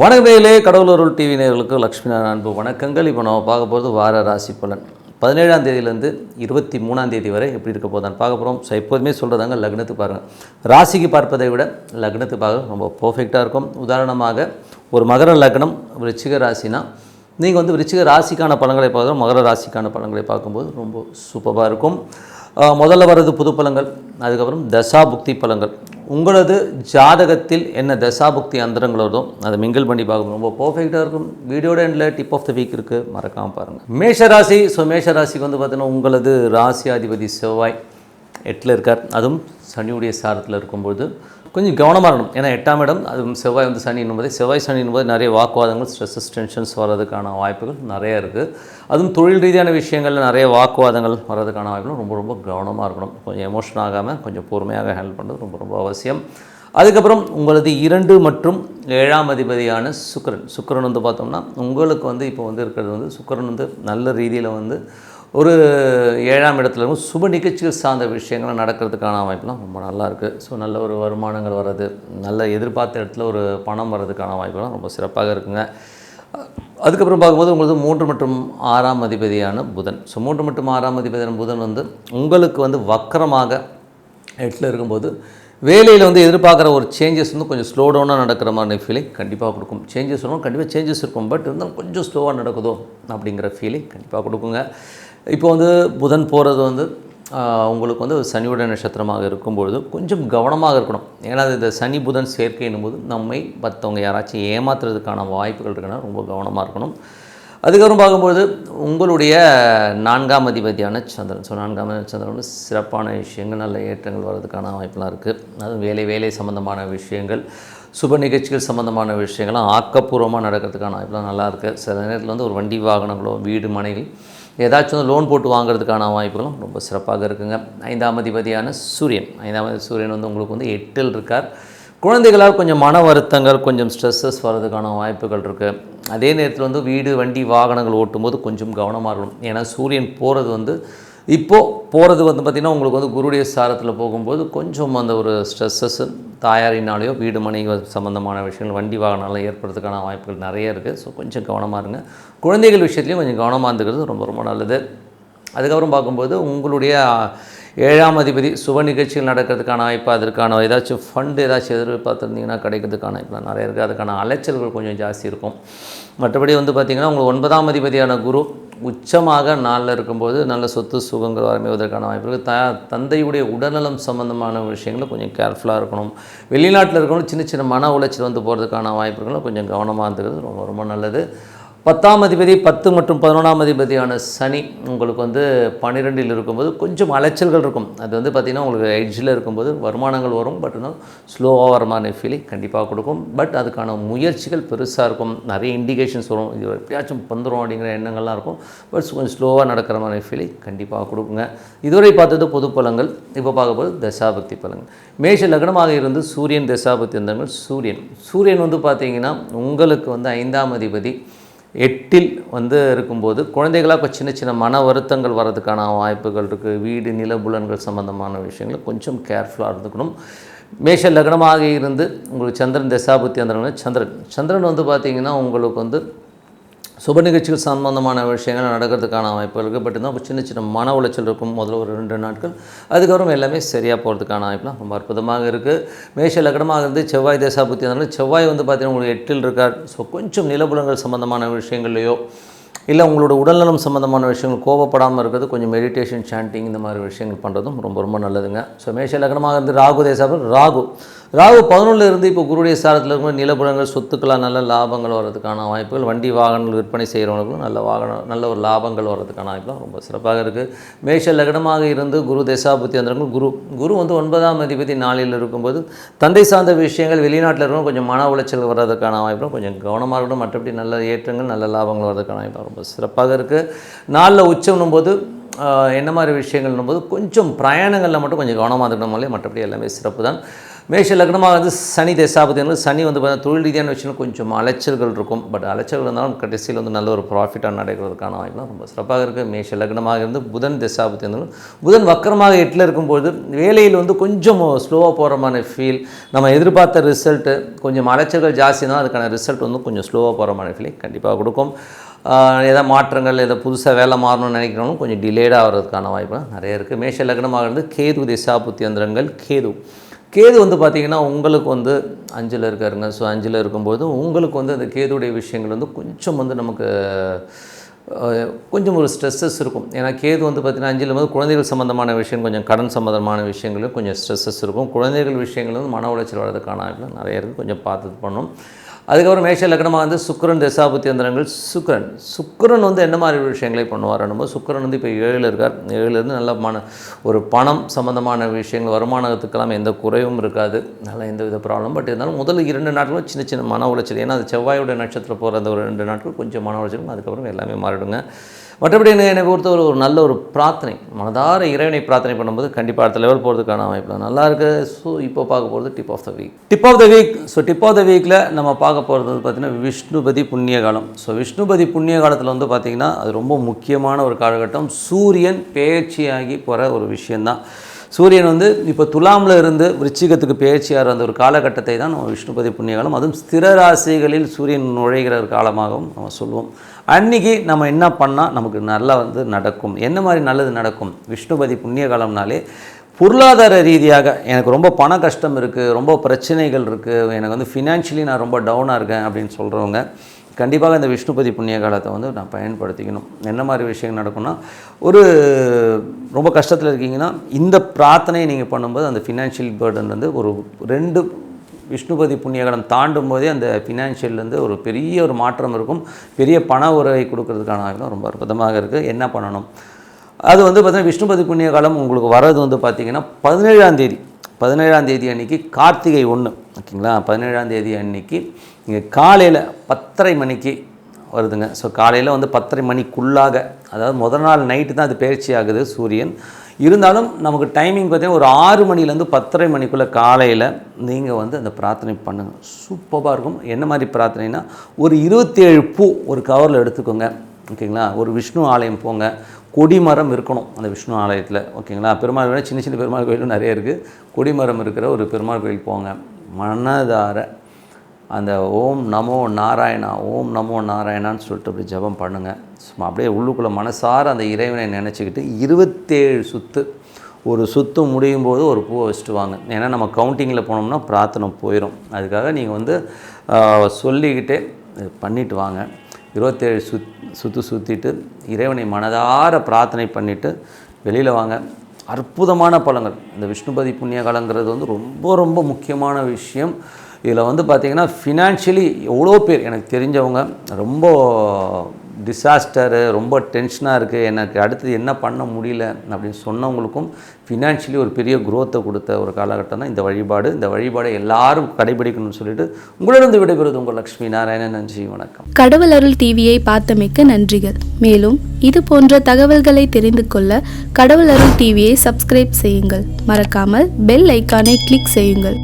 வணக்கத்திலே கடவுளூர் TV நேர்களுக்கு லக்ஷ்மி நாராயண அன்பு வணக்கங்கள். இப்போ நம்ம பார்க்க போகிறது வார ராசி பலன். பதினேழாம் தேதியிலேருந்து இருபத்தி மூணாம் தேதி வரை எப்படி இருக்க போதான் பார்க்க போகிறோம் ஸோ எப்போதுமே சொல்கிறதாங்க லக்னத்துக்கு பாருங்கள் ராசிக்கு பார்ப்பதை விட லக்னத்துக்கு பார்க்க ரொம்ப பர்ஃபெக்டாக இருக்கும். உதாரணமாக ஒரு மகர லக்னம் ரிச்சிக ராசினா நீங்கள் வந்து ரிச்சிக ராசிக்கான பழங்களை பார்க்குறோம். மகர ராசிக்கான பழங்களை பார்க்கும்போது ரொம்ப சூப்பராக இருக்கும். முதல்ல வர்றது புது பழங்கள் அதுக்கப்புறம் தசாபுக்தி பழங்கள் உங்களது ஜாதகத்தில் என்ன தசாபுக்தி அந்தரங்களோதோ அதை மிங்கிள் பண்ணி பார்க்கணும். ரொம்ப பர்ஃபெக்டாக இருக்கும். வீடியோட எண்டில் டிப் ஆஃப் த வீக் இருக்குது மறக்காமல் பாருங்கள் மேஷராசி ஸோ மேஷராசிக்கு வந்து பார்த்தீங்கன்னா உங்களது ராசியாதிபதி செவ்வாய் எட்டில் இருக்கார். அதுவும் சனியுடைய சாரத்தில் இருக்கும்பொழுது கொஞ்சம் கவனமாக இருக்கணும். ஏன்னா எட்டாம் இடம் அது செவ்வாய் வந்து சனி என்பது செவ்வாய் சனி என்பது நிறைய வாக்குவாதங்கள் ஸ்ட்ரெஸ்ஸஸ் டென்ஷன்ஸ் வர்றதுக்கான வாய்ப்புகள் நிறைய இருக்குது அதுவும் தொழில் ரீதியான விஷயங்களில் நிறைய வாக்குவாதங்கள் வர்றதுக்கான வாய்ப்புகள் ரொம்ப ரொம்ப கவனமாக இருக்கணும். கொஞ்சம் எமோஷன் ஆகாமல் கொஞ்சம் பொறுமையாக ஹேண்டில் பண்ணுறது ரொம்ப ரொம்ப அவசியம். அதுக்கப்புறம் உங்களது இரண்டு மற்றும் ஏழாம் அதிபதியான சுக்கிரன். சுக்கிரன் வந்து பார்த்தோம்னா உங்களுக்கு வந்து இப்போ வந்து இருக்கிறது வந்து சுக்கிரன் வந்து நல்ல ரீதியில் வந்து ஒரு ஏழாம் இடத்துல இருக்கும் சுப நிகழ்ச்சிகள் சார்ந்த விஷயங்கள் நடக்கிறதுக்கான வாய்ப்புலாம் ரொம்ப நல்லா இருக்குது ஸோ நல்ல ஒரு வருமானங்கள் வர்றது நல்ல எதிர்பார்த்த இடத்துல ஒரு பணம் வர்றதுக்கான வாய்ப்புலாம் ரொம்ப சிறப்பாக இருக்குங்க. அதுக்கப்புறம் பார்க்கும்போது உங்களுக்கு மூன்று மற்றும் ஆறாம் அதிபதியான புதன். ஸோ மூன்று மற்றும் ஆறாம் அதிபதியான புதன் வந்து உங்களுக்கு வந்து வக்கரமாக எட்டில் இருக்கும்போது வேலையில் வந்து எதிர்பார்க்குற ஒரு சேஞ்சஸ் வந்து கொஞ்சம் ஸ்லோ டவுனாக நடக்கிற மாதிரி ஃபீலிங் கண்டிப்பாக கொடுக்கும். சேஞ்சஸ் வரும் கண்டிப்பாக சேஞ்சஸ் இருக்கும். பட் இருந்தாலும் கொஞ்சம் ஸ்லோவாக நடக்குதோ அப்படிங்கிற ஃபீலிங் கண்டிப்பாக கொடுக்குங்க. இப்போ வந்து புதன் போகிறது வந்து உங்களுக்கு வந்து சனியுடைய நட்சத்திரமாக இருக்கும்பொழுது கொஞ்சம் கவனமாக இருக்கணும். ஏன்னா இந்த சனி புதன் சேர்க்கைன்னும் போது நம்மை மற்றவங்க யாராச்சும் ஏமாத்துறதுக்கான வாய்ப்புகள் இருக்குன்னா ரொம்ப கவனமாக இருக்கணும். அதுக்கப்புறம் பார்க்கும்பொழுது உங்களுடைய நான்காம் அதிபதியான சந்திரன். ஸோ நான்காம் சந்திரன் சிறப்பான விஷயங்கள் நல்ல ஏற்றங்கள் வர்றதுக்கான வாய்ப்பெலாம் இருக்குது அதுவும் வேலை வேலை சம்மந்தமான விஷயங்கள் சுப நிகழ்ச்சிகள் சம்மந்தமான விஷயங்கள்லாம் ஆக்கப்பூர்வமாக நடக்கிறதுக்கான வாய்ப்புலாம் நல்லா இருக்குது சில நேரத்தில் வந்து ஒரு வண்டி வாகனங்களோ வீடு மனைகள் ஏதாச்சும் வந்து லோன் போட்டு வாங்குறதுக்கான வாய்ப்புகளும் ரொம்ப சிறப்பாக இருக்குங்க. ஐந்தாம் அதிபதியான சூரியன். ஐந்தாம் சூரியன் வந்து உங்களுக்கு வந்து எட்டில் இருக்கார். குழந்தைகளால் கொஞ்சம் மன வருத்தங்கள் கொஞ்சம் ஸ்ட்ரெஸ்ஸஸ் வர்றதுக்கான வாய்ப்புகள் இருக்குது அதே நேரத்தில் வந்து வீடு வண்டி வாகனங்கள் ஓட்டும்போது கொஞ்சம் கவனமாக இருக்கணும். ஏன்னா சூரியன் போகிறது வந்து இப்போது போகிறது வந்து பார்த்திங்கன்னா உங்களுக்கு வந்து குருடைய சாரத்தில் போகும்போது கொஞ்சம் அந்த ஒரு ஸ்ட்ரெஸ்ஸஸ் தாயாரினாலேயோ வீடு மனை சம்மந்தமான விஷயங்கள் வண்டி வாகனம்லாம் ஏற்படுறதுக்கான வாய்ப்புகள் நிறைய இருக்குது ஸோ கொஞ்சம் கவனமாக இருங்க. குழந்தைகள் விஷயத்துலையும் கொஞ்சம் கவனமாக இருந்துக்கிறது ரொம்ப ரொம்ப நல்லது. அதுக்கப்புறம் பார்க்கும்போது உங்களுடைய ஏழாம் அதிபதி சுப நிகழ்ச்சிகள் நடக்கிறதுக்கான வாய்ப்பு அதற்கான ஏதாச்சும் ஃபண்டு ஏதாச்சும் எதிர்பார்த்துருந்தீங்கன்னா கிடைக்கிறதுக்கான வாய்ப்பு நிறைய இருக்குது. அதுக்கான அலைச்சல்கள் கொஞ்சம் ஜாஸ்தி இருக்கும். மற்றபடி வந்து பார்த்திங்கன்னா உங்களுக்கு ஒன்பதாம் அதிபதியான குரு உச்சமாக நாளில் இருக்கும்போது நல்ல சொத்து சுகங்கள் வரமைவதற்கான வாய்ப்பு இருக்குது. த தந்தையுடைய உடல்நலம் சம்பந்தமான விஷயங்களை கொஞ்சம் கேர்ஃபுல்லாக இருக்கணும். வெளிநாட்டில் இருக்கணும் சின்ன சின்ன மன உளைச்சல் வந்து போகிறதுக்கான வாய்ப்புகளும் கொஞ்சம் கவனமாக இருந்துக்கிறது ரொம்ப ரொம்ப நல்லது. பத்தாம் அதிபதி பத்து மற்றும் பதினொன்றாம் அதிபதியான சனி உங்களுக்கு வந்து பன்னிரெண்டில் இருக்கும்போது கொஞ்சம் அலைச்சல்கள் இருக்கும். அது வந்து பார்த்திங்கன்னா உங்களுக்கு எட்ஜில் இருக்கும்போது வருமானங்கள் வரும் பட் இன்னும் ஸ்லோவாக வருமான ஃபீலிங் கண்டிப்பாக கொடுக்கும். பட் அதுக்கான முயற்சிகள் பெருசாக இருக்கும். நிறைய இண்டிகேஷன்ஸ் வரும். இது எப்படியாச்சும் வந்துடும் அப்படிங்கிற எண்ணங்கள்லாம் இருக்கும். பட் கொஞ்சம் ஸ்லோவாக நடக்கிற மாதிரி ஃபீலிங் கண்டிப்பாக கொடுக்குங்க. இதுவரை பார்த்தது பொது பலங்கள் இப்போ பார்க்க போது தசாபக்தி பலங்கள் மேஷ லக்னமாக இருந்து சூரியன் தசாபக்தி இருந்தவங்க சூரியன். சூரியன் வந்து பார்த்தீங்கன்னா உங்களுக்கு வந்து ஐந்தாம் அதிபதி. எட்டில் வந்து இருக்கும்போது குழந்தைகளாக இப்போ சின்ன சின்ன மன வருத்தங்கள் வர்றதுக்கான வாய்ப்புகள் இருக்குது வீடு நிலபுலன்கள் சம்மந்தமான விஷயங்கள் கொஞ்சம் கேர்ஃபுல்லாக இருந்துக்கணும். மேஷ லக்னமாக இருந்து உங்களுக்கு சந்திரன் தசாபுத்தி அந்த சந்திரன். சந்திரன் வந்து பார்த்திங்கன்னா உங்களுக்கு வந்து சுப நிகழ்ச்சிகள் சம்பந்தமான விஷயங்கள் நடக்கிறதுக்கான வாய்ப்பு இருக்குது பட் இருந்தால் சின்ன சின்ன மன உளைச்சல் இருக்கும். முதல்ல ஒரு ரெண்டு நாட்கள். அதுக்கப்புறம் எல்லாமே சரியாக போகிறதுக்கான வாய்ப்புலாம் ரொம்ப அற்புதமாக இருக்குது மேஷ லக்கணமாக இருந்து செவ்வாய் தேசாபுத்தி இருந்தாலும் செவ்வாய் வந்து பார்த்திங்கன்னா உங்களுக்கு எட்டில் இருக்கார். ஸோ கொஞ்சம் நிலபுலங்கள் சம்பந்தமான விஷயங்கள்லையோ இல்லை உங்களோட உடல்நலம் சம்மந்தமான விஷயங்கள் கோவப்படாமல் இருக்கிறது கொஞ்சம் மெடிடேஷன் சாண்டிங் இந்த மாதிரி விஷயங்கள் பண்ணுறதும் ரொம்ப ரொம்ப நல்லதுங்க. ஸோ மேஷ லக்னமாக இருந்து ராகு தேசாபுரம் ராகு. ராகு பதினொன்றில் இருந்து இப்போ குருடைய சாரத்தில் இருக்கும் நிலபுலங்கள் சொத்துக்களாக நல்ல லாபங்கள் வர்றதுக்கான வாய்ப்புகள். வண்டி வாகனங்கள் விற்பனை செய்கிறவங்களுக்கும் நல்ல வாகனம் நல்ல ஒரு லாபங்கள் வர்றதுக்கான வாய்ப்புலாம் ரொம்ப சிறப்பாக இருக்குது மேஷ லக்னமாக இருந்து குரு தேசாபுத்தி வந்திருக்கும் குரு குரு வந்து ஒன்பதாம் அதிபதி நாளில் இருக்கும்போது தந்தை சார்ந்த விஷயங்கள் வெளிநாட்டில் இருக்கணும் கொஞ்சம் மன உளைச்சல் வர்றதுக்கான வாய்ப்பும் கொஞ்சம் கவனமாக இருக்கணும். மற்றபடி நல்ல ஏற்றங்கள் நல்ல லாபங்கள் வர்றதுக்கான வாய்ப்பு ரொம்ப சிறப்பாக இருக்குது நாளில் உச்சம்னும் போது என்ன மாதிரி விஷயங்கள்னும் போது கொஞ்சம் பிரயாணங்களில் மட்டும் கொஞ்சம் கவனமாக இருக்கணும் மற்றபடி எல்லாமே சிறப்பு தான் மேஷ லக்னமாக வந்து சனி தசாபதி சனி வந்து பார்த்தீங்கன்னா தொழில் ரீதியான விஷயம் கொஞ்சம் அலைச்சல்கள் இருக்கும். பட் அலைச்சல்கள் இருந்தாலும் கடைசியில் வந்து நல்ல ஒரு ப்ராஃபிட்டாக நடக்கிறதுக்கான வாய்ப்புலாம் ரொம்ப சிறப்பாக இருக்குது மேஷ லக்னமாக இருந்து புதன் தசாபதி இருந்தாலும் புதன் வக்கரமாக எட்டில் இருக்கும்போது வேலையில் வந்து கொஞ்சம் ஸ்லோவாக போகிற மாதிரி ஃபீல் நம்ம எதிர்பார்த்த ரிசல்ட்டு கொஞ்சம் அலைச்சல்கள் ஜாஸ்தி தான் அதுக்கான ரிசல்ட் வந்து கொஞ்சம் ஸ்லோவாக போகிற மாதிரி ஃபீலிங் கண்டிப்பாக கொடுக்கும். ஏதாவது மாற்றங்கள் ஏதாவது புதுசாக வேலை மாறணும்னு நினைக்கிறவங்களும் கொஞ்சம் டிலேடாக ஆகிறதுக்கான வாய்ப்புலாம் நிறைய இருக்குது மேஷ லக்னமாக இருந்து கேது திசாபுத்தி யந்திரங்கள் கேது கேது வந்து பார்த்திங்கன்னா உங்களுக்கு வந்து அஞ்சில் இருக்காருங்க. ஸோ அஞ்சில் இருக்கும்போது உங்களுக்கு வந்து அந்த கேதுடைய விஷயங்கள் வந்து கொஞ்சம் வந்து நமக்கு கொஞ்சம் ஒரு ஸ்ட்ரெஸ்ஸஸ் இருக்கும். ஏன்னா கேது வந்து பார்த்திங்கன்னா அஞ்சில் வந்து குழந்தைகள் சம்மந்தமான விஷயம் கொஞ்சம் கடன் சம்மந்தமான விஷயங்களும் கொஞ்சம் ஸ்ட்ரெஸ்ஸஸ் இருக்கும். குழந்தைகள் விஷயங்கள் வந்து மன உளைச்சல் வர்றதுக்கான நிறைய இருக்குது கொஞ்சம் பார்த்து பண்ணணும் அதுக்கப்புறம் மேஷ லக்னமாக வந்து சுக்கிரன் தசாபுத்தி அந்தரங்கள் சுக்கிரன். சுக்கரன் வந்து என்ன மாதிரி விஷயங்களை பண்ணுவார் நம்ம சுக்கிரன் வந்து இப்போ ஏழில் இருக்கார். ஏழுலேருந்து நல்ல மன ஒரு பணம் சம்மந்தமான விஷயங்கள் வருமானத்துக்கெல்லாம் எந்த குறைவும் இருக்காது. நல்லா எந்த வித ப்ராப்ளம் பட் இருந்தாலும் முதல்ல இரண்டு நாட்களும் சின்ன சின்ன மன உளைச்சல். ஏன்னா அது செவ்வாயோட நட்சத்திரம் போகிற அந்த ஒரு ரெண்டு நாட்கள் கொஞ்சம் மன உளைச்சலும் அதுக்கப்புறம் எல்லாமே மாறிடுங்க. மற்றபடி என்னை என்னை பொறுத்தவரை ஒரு நல்ல ஒரு பிரார்த்தனை. மனதார இறைவனை பிரார்த்தனை பண்ணும்போது கண்டிப்பாக அடுத்த லெவல் போகிறதுக்கான வாய்ப்பு நல்லா இருக்குது ஸோ இப்போ பார்க்க போகிறது tip of the week tip of the week so tip of the வீக்கில் நம்ம பார்க்க போகிறது பார்த்திங்கன்னா விஷ்ணுபதி புண்ணிய காலம் ஸோ விஷ்ணுபதி புண்ணிய காலத்தில் வந்து பார்த்திங்கன்னா அது ரொம்ப முக்கியமான ஒரு காலகட்டம். சூரியன் பேச்சியாகி போகிற ஒரு விஷயந்தான் சூரியன் வந்து இப்போ துலாமில் இருந்து விருச்சிகத்துக்கு பெயர்ச்சியாகிற அந்த ஒரு காலகட்டத்தை தான் நம்ம விஷ்ணுபதி புண்ணிய காலம் அதுவும் ஸ்திர ராசிகளில் சூரியன் நுழைகிற ஒரு காலமாகவும் நம்ம சொல்லுவோம் அன்னைக்கு நம்ம என்ன பண்ணால் நமக்கு நல்லா வந்து நடக்கும். என்ன மாதிரி நல்லது நடக்கும்? விஷ்ணுபதி புண்ணிய காலம்னாலே பொருளாதார ரீதியாக எனக்கு ரொம்ப பண கஷ்டம் இருக்குது ரொம்ப பிரச்சனைகள் இருக்குது எனக்கு வந்து ஃபினான்ஷியலி நான் ரொம்ப டவுனாக இருக்கேன் அப்படின்னு சொல்கிறவங்க கண்டிப்பாக இந்த விஷ்ணுபதி புண்ணிய காலத்தை வந்து நான் பயன்படுத்திக்கணும். என்ன மாதிரி விஷயங்கள் நடக்கும்னா ஒரு ரொம்ப கஷ்டத்தில் இருக்கீங்கன்னா இந்த பிரார்த்தனையை நீங்கள் பண்ணும்போது அந்த ஃபினான்ஷியல் பேர்டன் வந்து ஒரு ரெண்டு விஷ்ணுபதி புண்ணியகாலம் தாண்டும் போதே அந்த ஃபினான்ஷியல்லேருந்து ஒரு பெரிய ஒரு மாற்றம் இருக்கும். பெரிய பண உறவை கொடுக்கறதுக்கான ரொம்ப அற்புதமாக இருக்குது என்ன பண்ணணும்? அது வந்து பார்த்திங்கன்னா விஷ்ணுபதி புண்ணிய காலம் உங்களுக்கு வர்றது வந்து பார்த்திங்கன்னா பதினேழாம் தேதி. பதினேழாம் தேதி அன்னைக்கு கார்த்திகை ஒன்று ஓகேங்களா? பதினேழாம் தேதி அன்னைக்கு இங்கே காலையில் பத்தரை மணிக்கு வருதுங்க. ஸோ காலையில் வந்து பத்தரை மணிக்குள்ளாக அதாவது முதல் நாள் நைட்டு தான் அது பயிற்சி ஆகுது சூரியன். இருந்தாலும் நமக்கு டைமிங் பார்த்திங்கன்னா ஒரு ஆறு மணிலேருந்து பத்தரை மணிக்குள்ளே காலையில் நீங்கள் வந்து அந்த பிரார்த்தனை பண்ணுங்கள் சூப்பராக இருக்கும். என்ன மாதிரி பிரார்த்தனைனா ஒரு இருபத்தேழு பூ ஒரு கவரில் எடுத்துக்கோங்க. ஓகேங்களா? ஒரு விஷ்ணு ஆலயம் போங்க. கொடிமரம் இருக்கணும் அந்த விஷ்ணு ஆலயத்தில் ஓகேங்களா? பெருமாள் கோயில் சின்ன சின்ன பெருமாள் கோயிலும் நிறைய இருக்குது கொடிமரம் இருக்கிற ஒரு பெருமாள் கோயில் போங்க. மனதார அந்த ஓம் நமோ நாராயணா ஓம் நமோ நாராயணான்னு சொல்லிட்டு அப்படி ஜெபம் பண்ணுங்கள் சும்மா அப்படியே உள்ளுக்குள்ளே மனசார அந்த இறைவனை நினச்சிக்கிட்டு இருபத்தேழு சுத்து ஒரு சுத்து முடியும் போது ஒரு பூவை வச்சுட்டு வாங்க. ஏன்னா நம்ம கவுண்டிங்கில் போனோம்னா பிரார்த்தனை போயிடும் அதுக்காக நீங்கள் வந்து சொல்லிக்கிட்டே பண்ணிட்டு வாங்க. இருபத்தேழு சுத் சுற்று சுற்றிட்டு இறைவனை மனதார பிரார்த்தனை பண்ணிவிட்டு வெளியில் வாங்க. அற்புதமான பழங்கள் இந்த விஷ்ணுபதி புண்ணிய காலங்கிறது வந்து ரொம்ப ரொம்ப முக்கியமான விஷயம். இதில் வந்து பார்த்திங்கன்னா ஃபினான்ஷியலி எவ்வளோ பேர் எனக்கு தெரிஞ்சவங்க ரொம்ப டிசாஸ்டரு ரொம்ப டென்ஷனாக இருக்குது எனக்கு அடுத்தது என்ன பண்ண முடியல அப்படின்னு சொன்னவங்களுக்கும் ஃபினான்ஷியலி ஒரு பெரிய குரோத்தை கொடுத்த ஒரு காலகட்டம் தான் இந்த வழிபாடு. இந்த வழிபாடை எல்லாரும் கடைபிடிக்கணும்னு சொல்லிட்டு உங்களிடம் விடைபெறுவது உங்கள் லக்ஷ்மி நாராயணன். நன்றி வணக்கம். கடவுள் அருள் டிவியை பார்த்தமைக்க நன்றிகள். மேலும் இது போன்ற தகவல்களை தெரிந்து கொள்ள கடவுள் அருள் டிவியை சப்ஸ்கிரைப் செய்யுங்கள். மறக்காமல் பெல் ஐக்கானை கிளிக் செய்யுங்கள்.